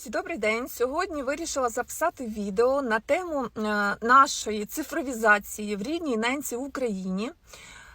Друзі, добрий день. Сьогодні вирішила записати відео на тему е, нашої цифровізації в рідній ненці Україні,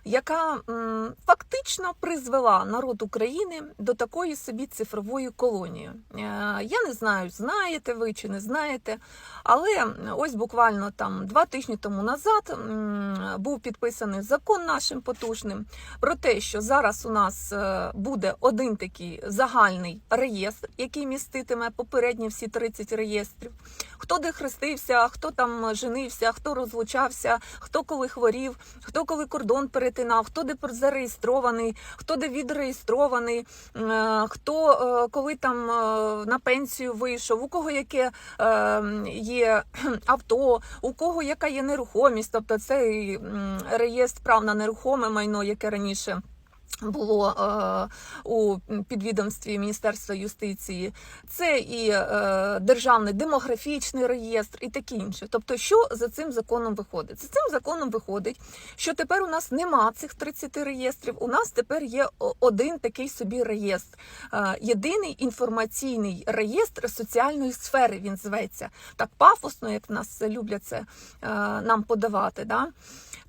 яка м, фактично призвела народ України до такої собі цифрової колонії. Е, Я не знаю, знаєте ви чи не знаєте, але ось буквально там два тижні тому назад м, був підписаний закон нашим потужним про те, що зараз у нас е, буде один такий загальний реєстр, який міститиме попередні всі 30 реєстрів. Хто де хрестився, хто там женився, хто розлучався, хто коли хворів, хто коли кордон перетинав, хто де зареєстрований, хто де відреєстрований, е, хто е, коли там е, на пенсію вийшов, у кого яке є авто, у кого яка є нерухомість, тобто цей реєстр прав на нерухоме майно, яке раніше. Було е, у підвідомстві Міністерства юстиції, це і е, державний демографічний реєстр, і таке інше. Тобто, що за цим законом виходить? За цим законом виходить, що тепер у нас нема цих 30 реєстрів. У нас тепер є один такий собі реєстр, е, єдиний інформаційний реєстр соціальної сфери. Він зветься так пафосно, як в нас люблять це е, нам подавати. Да?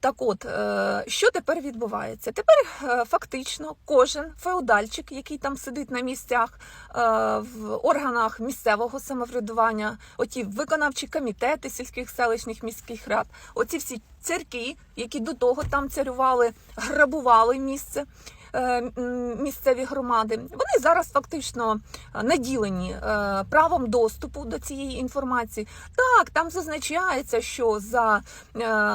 Так от, е, що тепер відбувається? Тепер е, фактично кожен феодальчик, який там сидить на місцях е, в органах місцевого самоврядування, оті виконавчі комітети сільських селищних міських рад, оці всі церкви, які до того там царювали, грабували місце. Е, Місцеві громади вони зараз фактично е, наділені е, правом доступу до цієї інформації. Так, там зазначається, що за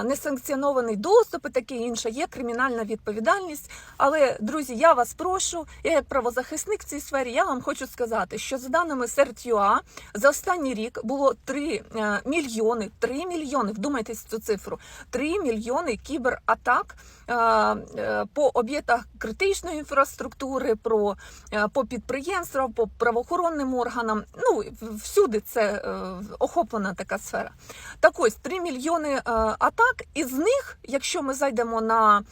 несанкціонований доступ і таке інше є кримінальна відповідальність. Але, друзі, я вас прошу, я як правозахисник в цій сфері, я вам хочу сказати, що за даними CERT.ua, за останній рік було 3 е, мільйони, 3 мільйони, вдумайтесь в цю цифру, 3 мільйони кібератак по об'єктах критичної інфраструктури, про, е, по підприємствам, по правоохоронним органам. Ну, всюди це е, охоплена така сфера. Так ось 3 мільйони е, атак, із них, якщо ми зайдемо на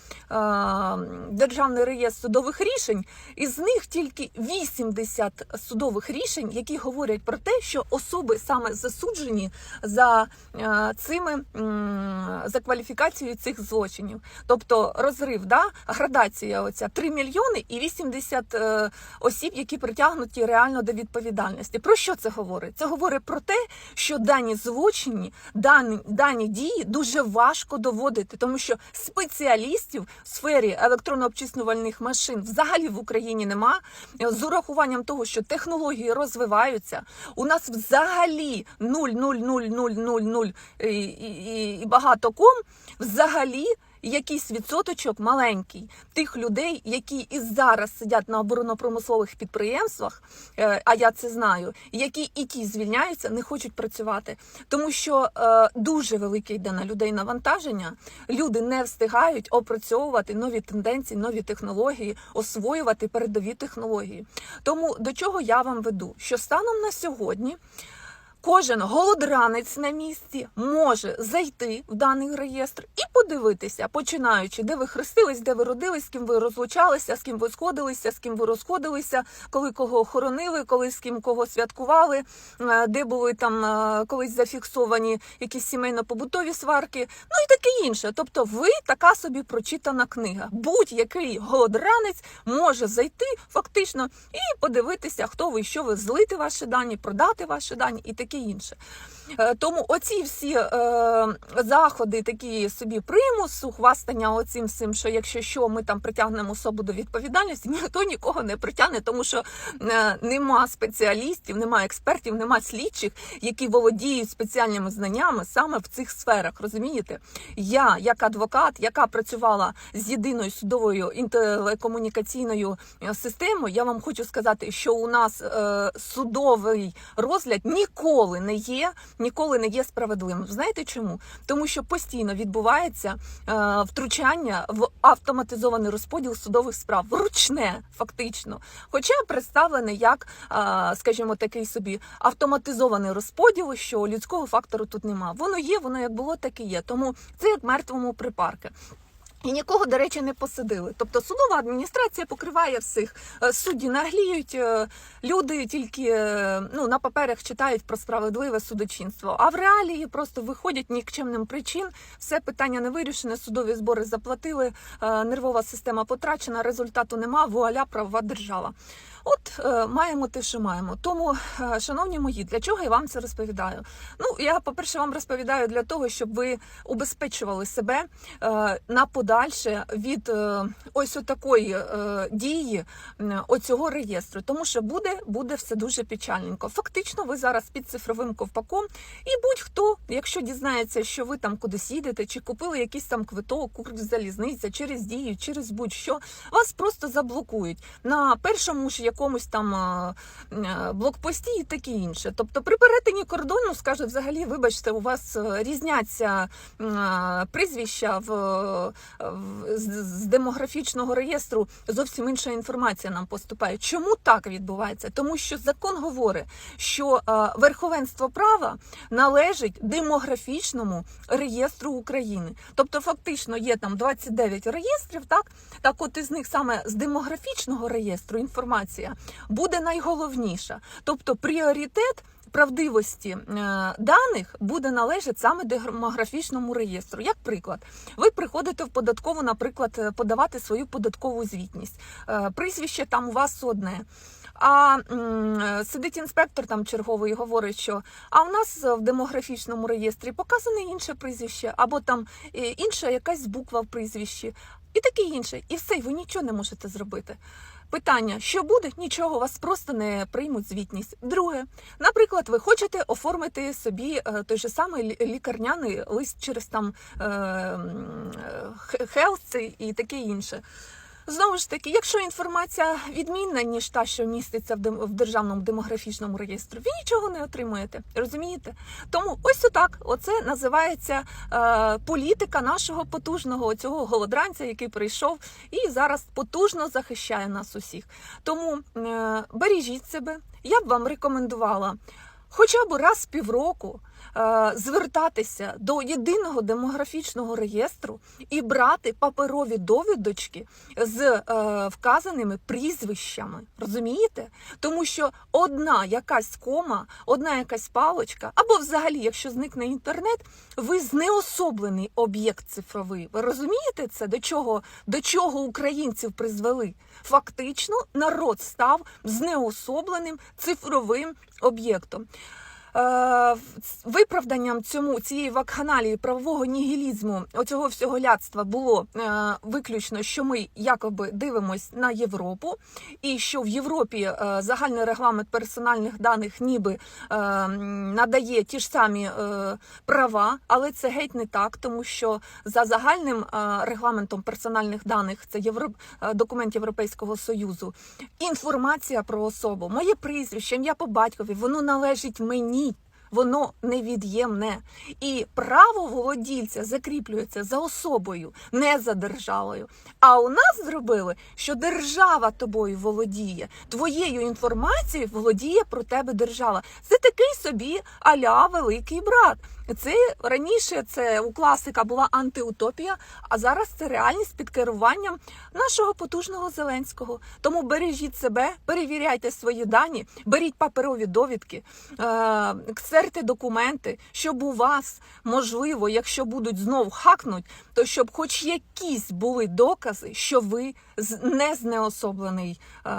державний реєстр судових рішень, із них тільки 80 судових рішень, які говорять про те, що особи саме засуджені за цими за кваліфікацією цих злочинів. Тобто розрив, да, градація оця 3 мільйони і 80 е, осіб, які притягнуті реально до відповідальності. Про що це говорить? Це говорить про те, що дані злочини, дані, дані дії дуже важко доводити, тому що спеціалістів в сфері електронно-обчислювальних машин взагалі в Україні нема. З урахуванням того, що технології розвиваються, у нас взагалі 0,00000 і, і, і багато ком взагалі. Якийсь відсоточок маленький тих людей, які і зараз сидять на оборонно-промислових підприємствах, е, а я це знаю, які і ті звільняються, не хочуть працювати, тому що е, дуже велике йде на людей навантаження. Люди не встигають опрацьовувати нові тенденції, нові технології, освоювати передові технології. Тому до чого я вам веду? Що станом на сьогодні. Кожен голодранець на місці може зайти в даний реєстр і подивитися, починаючи, де ви хрестились, де ви родились, з ким ви розлучалися, з ким ви сходилися, з ким ви розходилися, коли кого хоронили, коли з ким кого святкували, е, де були там е, колись зафіксовані якісь сімейно-побутові сварки, ну і таке інше. Тобто, ви така собі прочитана книга. Будь-який голодранець може зайти фактично і подивитися, хто ви, що ви злити ваші дані, продати ваші дані і таке інше. Е, Тому оці всі е, заходи, такі собі примусу, хвастання оцим всім, що якщо що, ми там притягнемо особу до відповідальності, ніхто нікого не притягне, тому що е, нема спеціалістів, нема експертів, нема слідчих, які володіють спеціальними знаннями саме в цих сферах. Розумієте? Я, як адвокат, яка працювала з єдиною судовою інтелекомунікаційною е, системою, я вам хочу сказати, що у нас е, судовий розгляд ніколи не є, ніколи не є справедливим. Знаєте чому? Тому що постійно відбувається е, втручання в автоматизований розподіл судових справ, ручне, фактично. Хоча представлене як, е, скажімо, такий собі автоматизований розподіл, що людського фактору тут нема. Воно є, воно як було, так і є. Тому це як мертвому припарки. І нікого, до речі, не посадили. Тобто судова адміністрація покриває всіх. Е, Судді нагліють, е, люди тільки е, ну, на паперах читають про справедливе судочинство. А в реалії просто виходять нікчемним причин. Все питання не вирішене, судові збори заплатили, нервова система потрачена, результату нема, вуаля, правова держава. От е, маємо те, що маємо. Тому, е, шановні мої, для чого я вам це розповідаю? Ну, я, по-перше, вам розповідаю для того, щоб ви убезпечували себе е, на подальше від е, ось такої е, дії м, оцього реєстру. Тому що буде, буде все дуже печальненько. Фактично, ви зараз під цифровим ковпаком, і будь-хто, якщо дізнається, що ви там кудись їдете, чи купили якийсь там квиток, курс залізниця, через дію, через будь-що, вас просто заблокують на першому ж якомусь там блокпості і таке інше. Тобто при перетині кордону скажуть, взагалі, вибачте, у вас е, різняться прізвища в, в з, з демографічного реєстру. Зовсім інша інформація нам поступає. Чому так відбувається? Тому що закон говорить, що е, верховенство права належить демографічному реєстру України. Тобто, фактично є там 29 реєстрів, так так, от із них саме з демографічного реєстру інформація буде найголовніша. Тобто пріоритет правдивості е, даних буде належати саме демографічному реєстру. Як приклад, ви приходите в податкову, наприклад, е, подавати свою податкову звітність. Е, Прізвище там у вас одне. А сидить інспектор там черговий і говорить, що а у нас в демографічному реєстрі показане інше прізвище, або там інша якась буква в прізвищі, і таке інше. І все, ви нічого не можете зробити. Питання, що буде, нічого, вас просто не приймуть звітність. Друге, наприклад, ви хочете оформити собі е, той же самий лі- лікарняний лист через там е, е, Health і таке інше. Знову ж таки, якщо інформація відмінна, ніж та, що міститься в державному демографічному реєстрі, ви нічого не отримуєте. Розумієте? Тому ось отак. Оце називається е, політика нашого потужного цього голодранця, який прийшов і зараз потужно захищає нас усіх. Тому е, бережіть себе. Я б вам рекомендувала хоча б раз в півроку звертатися до єдиного демографічного реєстру і брати паперові довідочки з е, вказаними прізвищами. Розумієте? Тому що одна якась кома, одна якась палочка, або взагалі, якщо зникне інтернет, ви знеособлений об'єкт цифровий. Ви розумієте це? До чого, до чого українців призвели? Фактично, народ став знеособленим цифровим об'єктом. Е, Виправданням цьому цієї вакханалії правового нігілізму оцього всього ляцтва було е, виключно, що ми якоби дивимось на Європу, і що в Європі е, загальний регламент персональних даних ніби надає ті ж самі права, але це геть не так, тому що за загальним регламентом персональних даних це євро... е, документ Європейського союзу. Інформація про особу, моє прізвище, ім'я по батькові, воно належить мені. Воно невід'ємне. І право володільця закріплюється за особою, не за державою. А у нас зробили, що держава тобою володіє, твоєю інформацією володіє про тебе держава. Це такий собі аля великий брат. Це раніше це у класика була антиутопія, а зараз це реальність під керуванням нашого потужного Зеленського. Тому бережіть себе, перевіряйте свої дані, беріть паперові довідки, е, ксерте документи, щоб у вас, можливо, якщо будуть знов хакнуть, то щоб хоч якісь були докази, що ви не знеособлений е,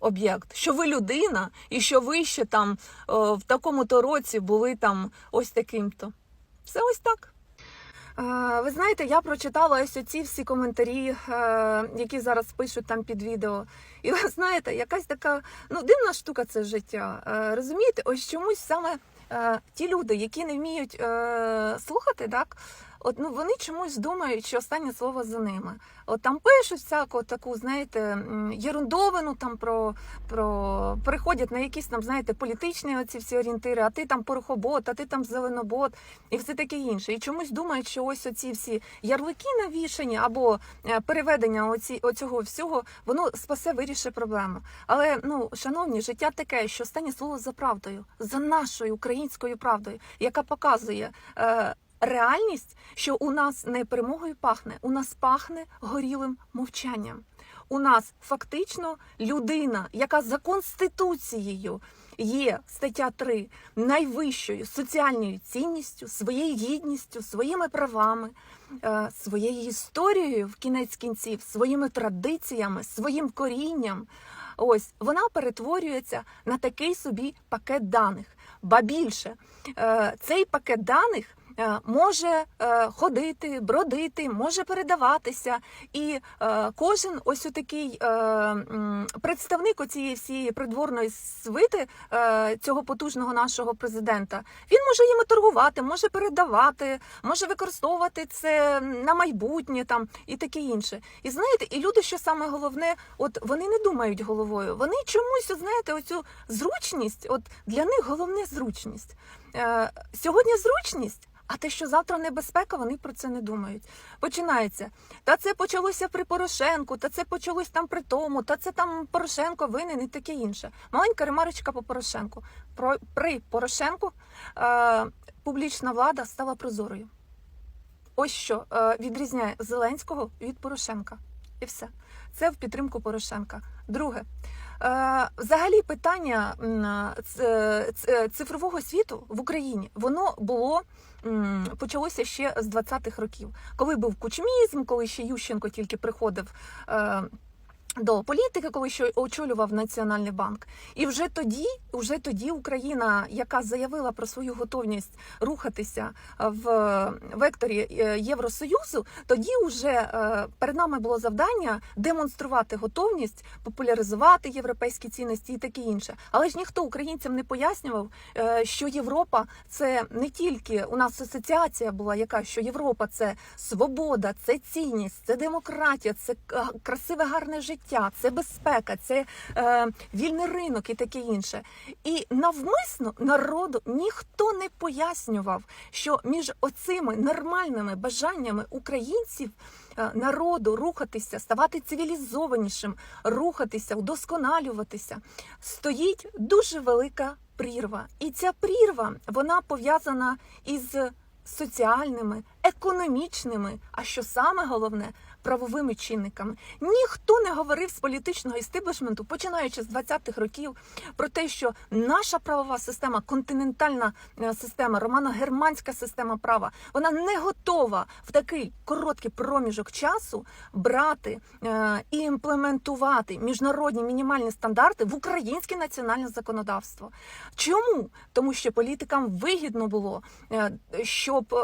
об'єкт, що ви людина, і що ви ще там е, в такому-то році були там ось таким-то. Все ось так. Е, Ви знаєте, я прочитала ось ці всі коментарі, е, які зараз пишуть там під відео. І ви знаєте, якась така ну дивна штука це життя. Е, Розумієте, ось чомусь саме ті люди, які не вміють слухати, так. От ну вони чомусь думають, що останнє слово за ними. От там пишуть всяку таку, знаєте, м, ерундовину там про, про переходять на якісь там, знаєте, політичні оці всі орієнтири, а ти там порохобот, а ти там зеленобот і все таке інше. І чомусь думають, що ось оці всі ярлики навішані або е, переведення оці, оцього всього, воно спасе вирішить проблему. Але ну, шановні, життя таке, що останнє слово за правдою, за нашою українською правдою, яка показує. Е, реальність, що у нас не перемогою пахне, у нас пахне горілим мовчанням. У нас фактично людина, яка за конституцією є стаття 3 найвищою соціальною цінністю, своєю гідністю, своїми правами, е, своєю історією в кінець кінців, своїми традиціями, своїм корінням. Ось вона перетворюється на такий собі пакет даних. Ба більше е, цей пакет даних. Е, Може е, ходити, бродити, може передаватися, і е, кожен ось такий представник оцієї всієї придворної свити цього потужного нашого президента. Він може їм торгувати, може передавати, може використовувати це на майбутнє там і таке інше. І знаєте, і люди, що саме головне, от вони не думають головою. Вони чомусь, знаєте, оцю зручність, от для них головне зручність. Сьогодні зручність. А те, що завтра небезпека, вони про це не думають. Починається. Та це почалося при Порошенку, та це почалось там при тому, та це там Порошенко винен і таке інше. Маленька ремарочка по Порошенку. Про при Порошенку е, публічна влада стала прозорою. Ось що е, відрізняє Зеленського від Порошенка. І все. Це в підтримку Порошенка. Друге. Е, Взагалі питання ц- ц- цифрового світу в Україні воно було почалося ще з 20-х років, коли був кучмізм, коли ще Ющенко тільки приходив. Е, До політики, коли ще очолював Національний банк, і вже тоді, вже тоді Україна, яка заявила про свою готовність рухатися в векторі е, Євросоюзу, тоді вже е, перед нами було завдання демонструвати готовність, популяризувати європейські цінності і таке інше. Але ж ніхто українцям не пояснював, е, що Європа це не тільки у нас асоціація була, яка що Європа це свобода, це цінність, це демократія, це е, красиве гарне життя, це безпека, це е, вільний ринок і таке інше. І навмисно народу ніхто не пояснював, що між оцими нормальними бажаннями українців е, народу рухатися, ставати цивілізованішим, рухатися, удосконалюватися, стоїть дуже велика прірва. І ця прірва вона пов'язана із соціальними, економічними, а що саме головне, правовими чинниками. Ніхто не говорив з політичного істеблішменту, починаючи з 20-х років, про те, що наша правова система, континентальна е, система, романо-германська система права, вона не готова в такий короткий проміжок часу брати е, і імплементувати міжнародні мінімальні стандарти в українське національне законодавство. Чому? Тому що політикам вигідно було, е, щоб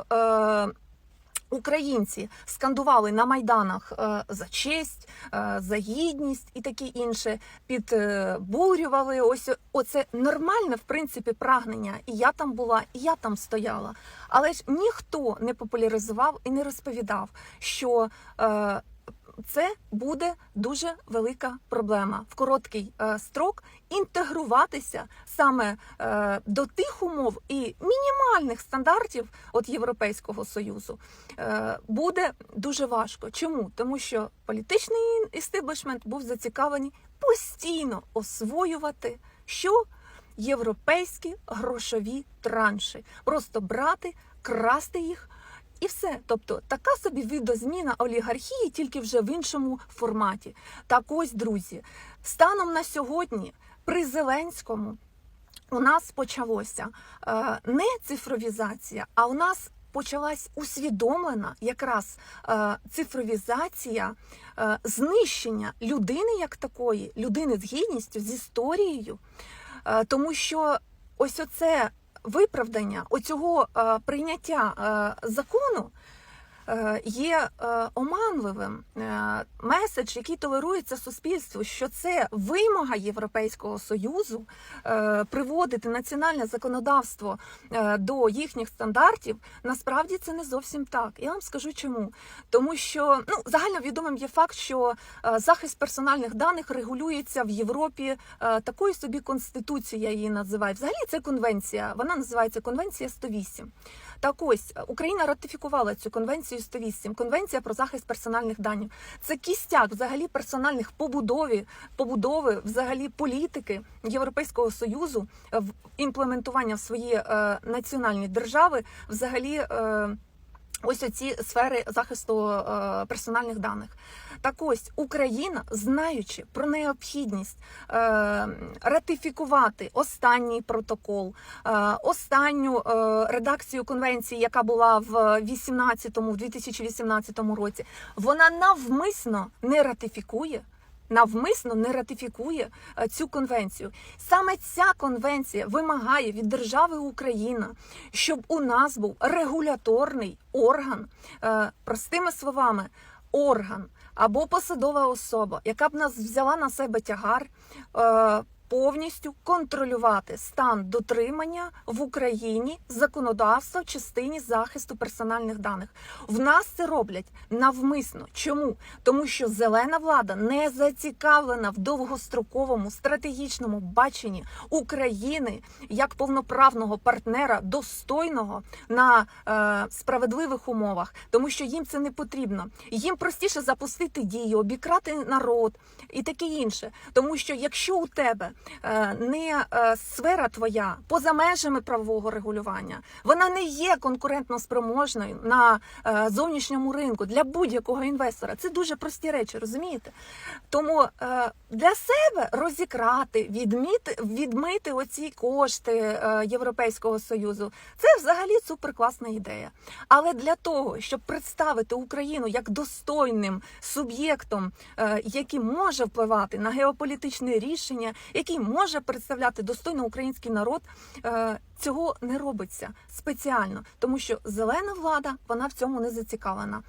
Українці скандували на майданах е, за честь, е, за гідність і таке інше, підбурювали. Ось оце нормальне, в принципі, прагнення. І я там була, і я там стояла. Але ж ніхто не популяризував і не розповідав, що е, це буде дуже велика проблема в короткий е, строк інтегруватися саме е, до тих умов і мінімальних стандартів от Європейського союзу е, буде дуже важко. Чому? Тому що політичний істеблішмент був зацікавлений постійно освоювати що європейські грошові транші, просто брати, красти їх. І все, тобто така собі видозміна олігархії, тільки вже в іншому форматі. Так ось, друзі, станом на сьогодні при Зеленському у нас почалося е, не цифровізація, а у нас почалась усвідомлена якраз е, цифровізація, е, знищення людини як такої, людини з гідністю, з історією, е, тому що ось оце виправдання оцього е, прийняття е, закону є е, оманливим Е, меседж, який толерується суспільству, що це вимога Європейського союзу е, приводити національне законодавство е, до їхніх стандартів. Насправді це не зовсім так. Я вам скажу чому. Тому що ну загальновідомим є факт, що е, захист персональних даних регулюється в Європі е, такою собі конституцією, я її називаю. Взагалі це конвенція. Вона називається Конвенція 108. Так ось Україна ратифікувала цю конвенцію 108, конвенція про захист персональних даних. Це кістяк взагалі персональних побудові, побудови взагалі політики Європейського союзу в імплементування в свої е, національні держави, взагалі. Е, Ось оці сфери захисту е, персональних даних. Так ось Україна, знаючи про необхідність е, ратифікувати останній протокол, е, останню е, редакцію конвенції, яка була в 18-му, в 2018 році, вона навмисно не ратифікує. Навмисно не ратифікує е, цю конвенцію. Саме ця конвенція вимагає від держави Україна, щоб у нас був регуляторний орган, е, простими словами, орган або посадова особа, яка б нас взяла на себе тягар. Повністю контролювати стан дотримання в Україні законодавства в частині захисту персональних даних. В нас це роблять навмисно. Чому? Тому що зелена влада не зацікавлена в довгостроковому стратегічному баченні України як повноправного партнера, достойного на е, справедливих умовах, тому що їм це не потрібно. Їм простіше запустити дії, обікрати народ і таке інше. Тому що якщо у тебе не е, сфера твоя поза межами правового регулювання, вона не є конкурентно спроможною на е, зовнішньому ринку для будь-якого інвестора. Це дуже прості речі, розумієте? Тому е, для себе розікрати, відміти, відмити оці кошти е, Європейського союзу, це взагалі суперкласна ідея. Але для того, щоб представити Україну як достойним суб'єктом, е, який може впливати на геополітичне рішення, який може представляти достойно український народ, е, цього не робиться спеціально, тому що зелена влада вона в цьому не зацікавлена.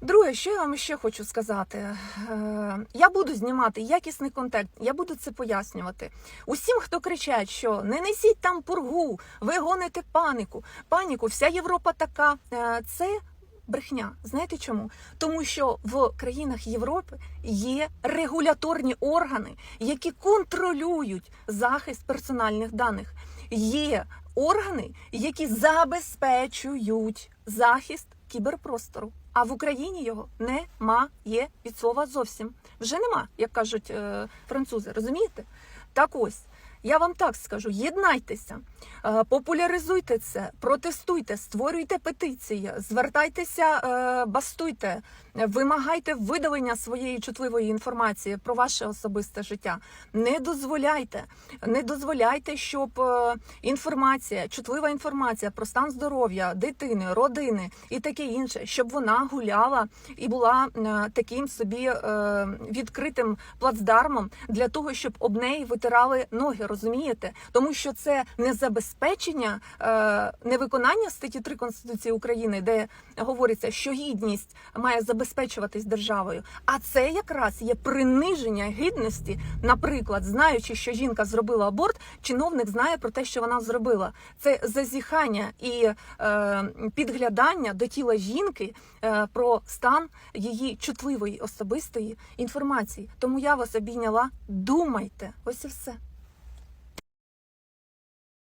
Друге, що я вам ще хочу сказати, Е, я буду знімати якісний контент, я буду це пояснювати. Усім, хто кричать, що не несіть там пургу, ви гоните панику. Паніку, вся Європа така. Е, Це брехня. Знаєте чому? Тому що в країнах Європи є регуляторні органи, які контролюють захист персональних даних. Є органи, які забезпечують захист кіберпростору. А в Україні його немає від слова зовсім. Вже нема, як кажуть е, французи. Розумієте? Так ось. Я вам так скажу: єднайтеся, е, популяризуйте це, протестуйте, створюйте петиції, звертайтеся, е, бастуйте, вимагайте видалення своєї чутливої інформації про ваше особисте життя. Не дозволяйте, не дозволяйте, щоб е, інформація, чутлива інформація про стан здоров'я дитини, родини і таке інше, щоб вона гуляла і була таким собі відкритим плацдармом для того, щоб об неї витирали ноги. Розумієте? Тому що це не забезпечення, е, не виконання статті 3 Конституції України, де говориться, що гідність має забезпечуватись державою. А це якраз є приниження гідності. Наприклад, знаючи, що жінка зробила аборт, чиновник знає про те, що вона зробила. Це зазіхання і е, підглядання до тіла жінки е, про стан її чутливої особистої інформації. Тому я вас обійняла. Думайте, ось і все.